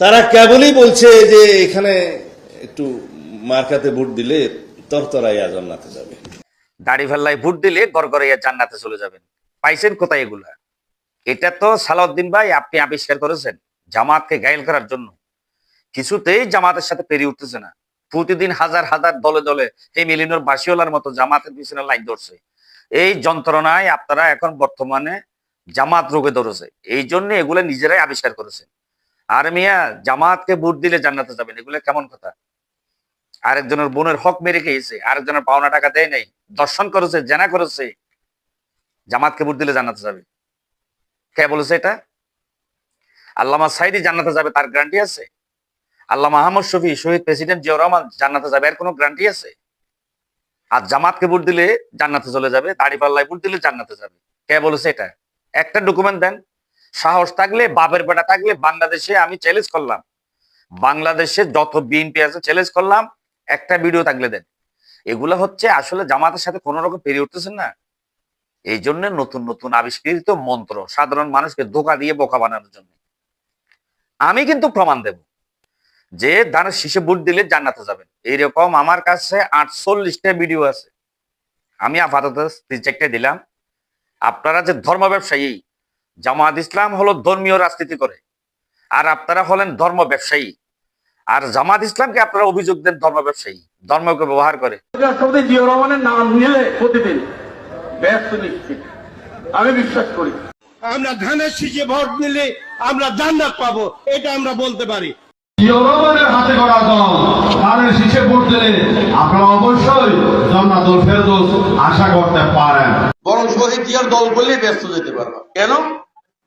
তারা কেবলই বলছে যে এখানে একটু মার্কাতে ভোট দিলে তরতরাইয়া জান্নাতে যাবে। দাড়ি ফেল্লায় ভোট দিলে গড়গড়াইয়া জান্নাতে চলে যাবেন। পাইছেন কোথায় এগুলা? এটা তো সালাউদ্দিন ভাই আপনি আবিষ্কার করেছেন জামাতকে গায়েল করার জন্য। কিছুতেই জামাতের সাথে পেরিয়ে উঠতেছে না। প্রতিদিন হাজার হাজার দলে দলে এই মিলিনোর বাসিওয়ালার মতো জামাতের পিছনে লাইন ধরছে। এই যন্ত্রণায় আপনারা এখন বর্তমানে জামাত রোগে ধরেছে। এই জন্য এগুলো নিজেরাই আবিষ্কার করেছে আর মিয়া জামাতকে ভোট দিলে জান্নাতে যাবেন, এগুলো কেমন কথা? আরেকজনের বোনের হক মেরে খেয়েছে, আরেকজনের পাওনা টাকা দেয় নাই দর্শন করেছে, জেনা করেছে, জামাতকে ভোট দিলে জান্নাতে যাবে। কে বলেছে এটা? আল্লামা সাইদি জান্নাতে যাবে, তার গ্যারান্টি আছে। আল্লাহ মাহমুদ শফি, শহীদ প্রেসিডেন্ট জিয়াউর রহমান জান্নাতে যাবে, এর কোনো গ্যারান্টি আছে? আর জামাতকে ভোট দিলে জান্নাতে চলে যাবে, দাড়িপাল্লায় ভোট দিলে জান্নাতে যাবে। কে বলেছে এটা? একটা ডকুমেন্ট দেন। সাহস থাকলে, বাপের বেটা থাকলে বাংলাদেশে আমি চ্যালেঞ্জ করলাম। বাংলাদেশে যত বিএনপি আছে চ্যালেঞ্জ করলাম, একটা ভিডিও থাকলে দেন। এগুলো হচ্ছে আসলে জামাতের সাথে কোন রকম পেরিয়ে উঠতেছেন না। এই জন্য নতুন নতুন আবিষ্কৃত মন্ত্র, সাধারণ মানুষকে ধোকা দিয়ে বোকা বানানোর জন্য। আমি কিন্তু প্রমাণ দেব যে ধানের শীষে বুট দিলে জান্নাতে যাবেন। এইরকম আমার কাছে আটচল্লিশটা ভিডিও আছে। আমি আপাতত দিলাম। আপনারা যে ধর্ম ব্যবসায়ী জামাত ইসলাম হলো ধর্মীয় রাজনীতি করে। আর আপনারা হলেন ধর্ম ব্যবসায়ী। আর জামাত ইসলামকে আপনারা অভিযোগ দেন ধর্ম ব্যবসায়ী ধর্মকে ব্যবহার করে। রহমানের নাম নিলে প্রতিদিন ব্যস্ত নিশ্চিত। আমি বিশ্বাস করি। আমরা ধানের শীষে ভোট দিলে আমরা জান্নাত পাবো এটা আমরা বলতে পারি। রহমানের হাতে গড়া দল তাদের শীষে ভোট দিলে আপনারা অবশ্যই জান্নাতুল ফেরদৌস আশা করতে পারেন। বরং শহীদ জিয়ার দল বললেই ব্যস্ত যেতে পারবা। কেন?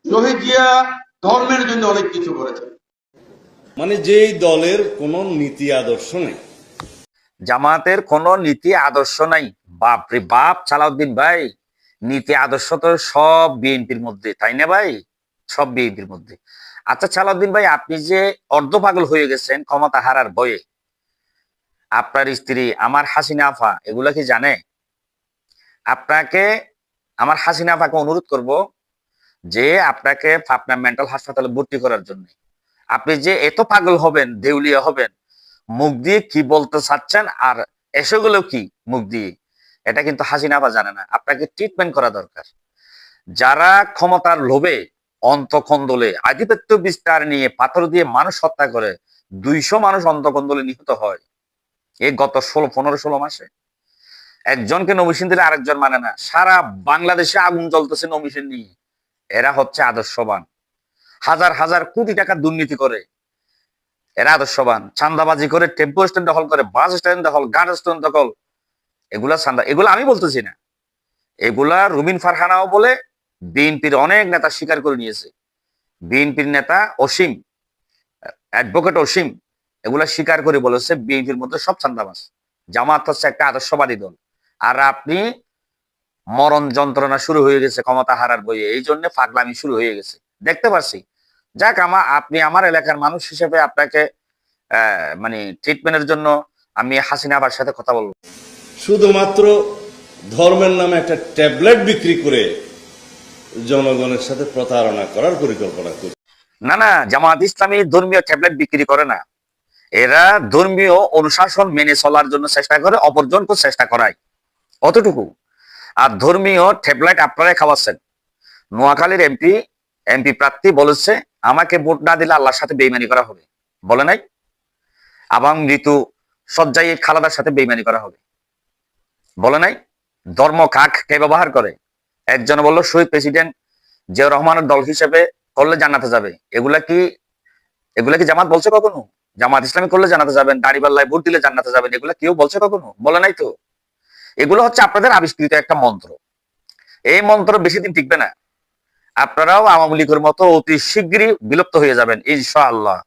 শহীদ জিয়া ধর্মের জন্য অনেক কিছু করেছেন মানে যেই দলের কোনো নীতি আদর্শ নেই। জামাতের কোনো নীতি আদর্শ নাই। বাপ রে বাপ সালাউদ্দিন ভাই নীতি আদর্শ তো সব বিএনপির মধ্যে তাই না ভাই? সব বিএনপির মধ্যে। আচ্ছা সালাউদ্দিন ভাই আপনি যে অর্ধ পাগল হয়ে গেছেন ক্ষমতা হারার ভয়ে আপনার স্ত্রী আমার হাসিনা আফা এগুলা কি জানে? আপনাকে আমার হাসিনা আফাকে অনুরোধ করব যে আপনাকে আপনার মেন্টাল হাসপাতালে ভর্তি করার জন্য। আপনি যে এত পাগল হবেন, দেউলিয়া হবেন, মুখ দিয়ে কি বলতে চাচ্ছেন আর এসেগুলো কি মুখ দিয়ে, এটা কিন্তু হাসিনা বা জানে না। আপনাকে ট্রিটমেন্ট করা দরকার। যারা ক্ষমতার লোভে অন্তকন্দলে আধিপত্য বিস্তার নিয়ে পাথর দিয়ে মানুষ হত্যা করে, দুইশো মানুষ অন্তকন্দলে নিহত হয় এ গত ষোলো, পনেরো, ষোলো মাসে। একজনকে নমিশন দিলে আরেকজন মানে না। সারা বাংলাদেশে আগুন জ্বলতেছে নমিশন নিয়ে। এরা হচ্ছে আদর্শবান। হাজার হাজার কোটি টাকা দুর্নীতি করে। এরা আদর্শবান। চান্দাবাজি করে, টেম্পো স্ট্যান্ড দখল করে, বাস স্ট্যান্ড দখল, গান স্ট্যান্ড দখল। এগুলা চান্দা এগুলো আমি বলতেছি না। এগুলা রুবিন ফারহানাও বলে, বিএনপির অনেক নেতা স্বীকার করে নিয়েছে। বিএনপির নেতা অসীম, অ্যাডভোকেট অসীম, এগুলা স্বীকার করে বলেছে বিএনপির মধ্যে সব চান্দাবাজ জামাত হচ্ছে একটা আদর্শবাদী দল। আর আপনি মরণ যন্ত্রণা শুরু হয়ে গেছে ক্ষমতা হারার বইয়ে। এই জন্য ফাগলামি শুরু হয়ে গেছে। দেখতে পাচ্ছি যাক আমার আপনি আমার এলাকার মানুষ হিসেবে আপনাকে মানে ট্রিটমেন্টের জন্য আমি হাসিনা আবার সাথে কথা বলব। শুধুমাত্র ধর্মের নামে একটা ট্যাবলেট বিক্রি করে জনগণের সাথে প্রতারণা করার পরিকল্পনা করছে না না জামাত ইসলামী ধর্মীয় ট্যাবলেট বিক্রি করে না। এরা ধর্মীয় অনুশাসন মেনে চলার জন্য চেষ্টা করে অপরজনকে চেষ্টা করায়। অতটুকু। আর ধর্মীয় ট্যাবলেট আপনারাই খাওয়াচ্ছেন। নোয়াখালীর এমপি এমপি প্রার্থী বলেছে, আমাকে ভোট না দিলে আল্লাহর সাথে বেইমানি করা হবে। বলে নাই? আবার মৃত্যু সজ্জাই খালাদার সাথে বেইমানি করা হবে। বলে নাই? ধর্ম কাক কে ব্যবহার করে? একজন বলল, শহীদ প্রেসিডেন্ট জিয়াউর রহমানের দল হিসেবে করলে জানাতে যাবে। এগুলা কি এগুলা কি জামাত বলছে কখনো? জামাত ইসলামী করলে জানাতে যাবেন, দাড়িপাল্লায় ভোট দিলে জানাতে যাবেন, এগুলা কেউ বলছে কখনো? বলে নাই তো? এগুলো হচ্ছে আপনাদের আবিষ্কৃত একটা মন্ত্র। এই মন্ত্র বেশি দিন টিকবে না। আপনারাও আওয়ামী লীগের মতো অতি শীঘ্রই বিলুপ্ত হয়ে যাবেন, ইনশাআল্লাহ।